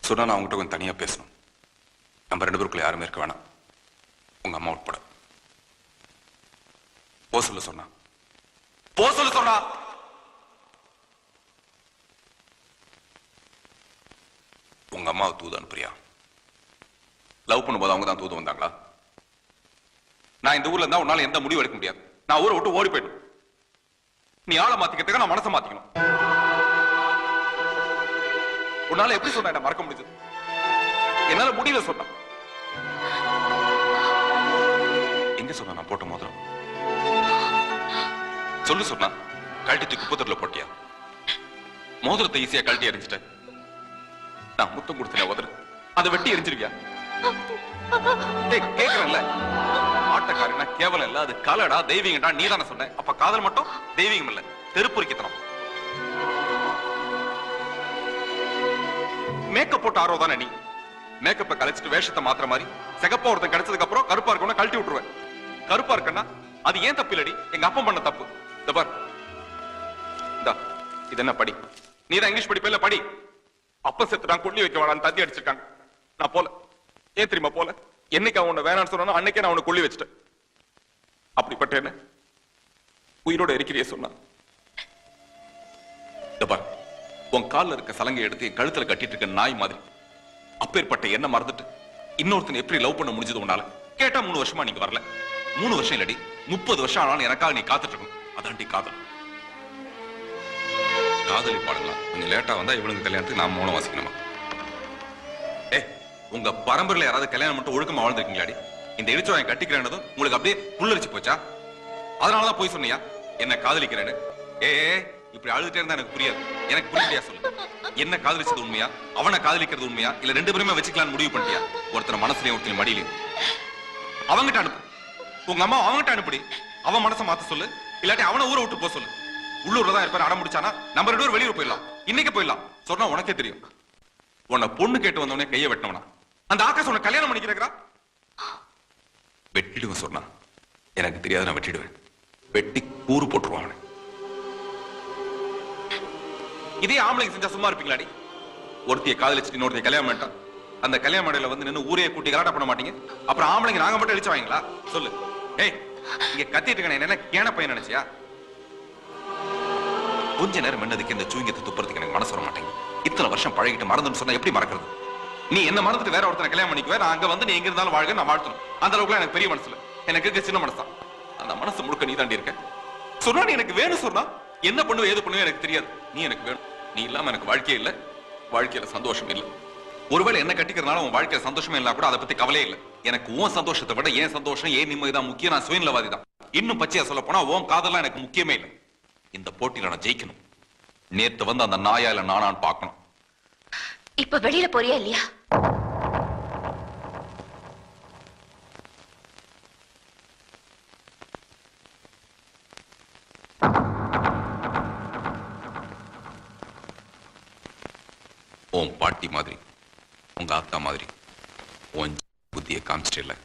சொன்னா நான் அவங்ககிட்ட கொஞ்சம் தனியா பேசணும். நம்ம ரெண்டு பேருக்குள்ள யாருமே இருக்க வேணாம். உங்க அம்மா உட்பட. போ சொல்ல சொன்னா. போ சொல்ல சொன்னா. உங்க அம்மாவை தூது அனுப்புறியா? லவ் பண்ணும்போது அவங்க தான் தூது வந்தாங்களா? நான் இந்த ஊர்ல இருந்தா உன்னால எந்த முடிவு எடுக்க முடியாது. நான் ஊரை விட்டு ஓடி போயிடும் நீ ஆளை மாத்திக்கிறதுக்கு நான் மனசை மாத்திக்கணும். உன்னால எப்படி சொன்ன என்ன மறக்க முடிஞ்சது? என்னால முடியல சொன்ன. எங்க சொன்ன நான் போட்ட மோதிரம்? சொல்லு சொன்னா கழட்டி குப்பத்தூர்ல போட்டியா? மோதிரத்தை ஈஸியா கழட்டி எரிஞ்சிட்டேன் நான் முத்தம் கொடுத்தேன் உதறு அதை வெட்டி எரிஞ்சிருக்கியா கேக்குறேன்ல. ஆட்டக்காரனா கேவலம் இல்ல அது கலடா தெய்வீங்கடா நீ தானே சொன்ன. அப்ப காதல் மட்டும் தெய்வீகம் இல்ல தெருப்புரிக்கத்தனம். மேக்கப் போட்டு ஆர்வம் தானே நீ? மேக்கப்பை கலைச்சிட்டு வேஷத்தை மாத்துற மாதிரி சிகப்பா ஒருத்தன் கிடைச்சதுக்கு அப்புறம் கருப்பா இருக்கணும் கழட்டி விட்டுருவேன். கருப்பா இருக்கன்னா அது ஏன் தப்பு இல்லடி? எங்க அப்பா பண்ண தப்பு. இந்தா இது என்ன படி? நீ தான் இங்கிலீஷ் படிப்ப இல்ல படி. அப்ப செத்துட்டான் கொல்லி வைக்க வேணாம் தந்தி அடிச்சிருக்காங்க. நான் போல. ஏன் தெரியுமா போல? என்னைக்கு அவன் உன்னை சொன்னானோ அன்னைக்கே நான் அவனை கொல்லி வச்சுட்டேன். அப்படிப்பட்ட என்ன? உயிரோட இருக்கிறியே சொன்னான். இந்த உன் கால்ல இருக்க சலங்கை எடுத்து என் கழுத்துல கட்டிட்டு இருக்க நாய் மாதிரி. அப்பேற்பட்ட என்ன மறந்துட்டு இன்னொருத்தன் எப்படி லவ் பண்ண முடிஞ்சது உன்னால? கேட்டா மூணு வருஷமா நீங்க வரல. மூணு வருஷம் இல்லடி. முப்பது வருஷம் ஆனாலும் எனக்காக நீ காத்துட்டு இருக்கணும். அதான்டி காதல். காதலி பாடலாம் கொஞ்சம் லேட்டா வந்தா இவனுங்க கல்யாணத்துக்கு நான் மூலம் வாசிக்கணுமா? ஏ உங்க பரம்பரையில யாராவது கல்யாணம் மட்டும் ஒழுக்கமா வாழ்ந்துருக்கீங்களாடி? இந்த இடிச்சோ என் கட்டிக்கிறேன்னதும் உங்களுக்கு அப்படியே புல்லரிச்சு போச்சா? அதனாலதான் போய் சொன்னியா? என்ன காதலிக்கிறேன்னு. ஏ, இப்படி அழுதுட்டே இருந்தா எனக்கு புரியாது. எனக்கு புரியலையா சொல்லு? என்ன காதலிச்சது உண்மையா? அவனை காதலிக்கிறது உண்மையா? இல்ல ரெண்டு பேருமே வச்சுக்கலாம்னு முடிவு பண்ணிட்டியா? ஒருத்தர் மனசுலயும் ஒருத்தர் மடியிலையும். அவங்கிட்ட அனுப்பு. உங்க அம்மா அவங்கிட்ட அனுப்புடி. அவன் மனசை மாத்த சொல்லு. இல்லாட்டி அவனை ஊரை விட்டு போக சொல்லு. உள்ளூர்ல தான் இருப்பாரு அடம் முடிச்சானா நம்ம ரெண்டு பேரும் வெளியூர் போயிடலாம். இன்னைக்கு போயிடலாம். சொன்னா உனக்கே தெரியும். உன்னை பொண்ணு கேட்டு வந்தவனே கையை வெட்டினவனா? அந்த ஆகாஷ் உன்னை கல்யாணம் பண்ணிக்கிறா வெட்டிடுவேன் சொன்னா. எனக்கு தெரியாது நான் வெட்டிடுவேன். வெட்டி கூறு போட்டுருவான் இதே ஆம்பளைங்க செஞ்சா சும்மா இருப்பீங்களாடி? ஒருத்திய காதலிச்சுட்டு இன்னொருத்தைய கல்யாணம் பண்ணிட்டான். அந்த கல்யாண மேடையில வந்து நின்னு ஊரைய கூட்டி கலாட்ட பண்ண மாட்டீங்க. அப்புறம் ஆம்பளைங்க நாங்க மட்டும் அடிச்சு வாங்களா சொல்லு. ஏய் இங்க கத்திட்டு இருக்க என்ன கேன பையன் நினைச்சியா? கொஞ்ச நேரம் என்னதுக்கு இந்த சூங்கத்தை துப்புறதுக்கு எனக்கு மனசு வர மாட்டேங்குது. இத்தனை வருஷம் பழகிட்டு மறந்துன்னு சொன்னா எப்படி மறக்கிறது? நீ என்ன மறந்துட்டு வேற ஒருத்தனை கல்யாணம் பண்ணிக்குவே? நான் அங்க வந்து நீ எங்க இருந்தாலும் வாழ்க நான் வாழ்த்தணும். அந்த அளவுக்கு எனக்கு பெரிய மனசுல. எனக்கு இருக்க சின்ன மனசா. அந்த மனசு முழுக்க நீ தாண்டி இருக்க. சொன்னா நீ எனக்கு வேணும் சொன்னா என்ன பண்ணுவ ஏது பண்ணுவ எனக்கு தெரியாது. நீ எனக்கு வேணும். நீ இல்லாம எனக்கு வாழ்க்கையே இல்ல. வாழ்க்கையில சந்தோஷம் இல்ல. ஒருவேளை என்ன கட்டிக்கிறதுனால உன் வாழ்க்கையில சந்தோஷமே இல்ல கூட அதை பத்தி கவலையே இல்ல. எனக்கு உன் சந்தோஷத்தை விட ஏன் சந்தோஷம் ஏன் நிம்மதி தான் முக்கியம். நான் சுயநலவாதி தான். இன்னும் பச்சையா சொல்ல போனா உன் காதெல்லாம் எனக்கு முக்கியமே இல்லை. இந்த போட்டியில நான் ஜெயிக்கணும். நேத்து வந்து அந்த நாயா இல்ல நானான்னு பார்க்கணும். இப்ப வெளியில போறியா இல்லையா? உன் பாட்டி மாதிரி உங்க அத்தா மாதிரி. உன் புத்தியை காமிச்சிட்டு இல்லை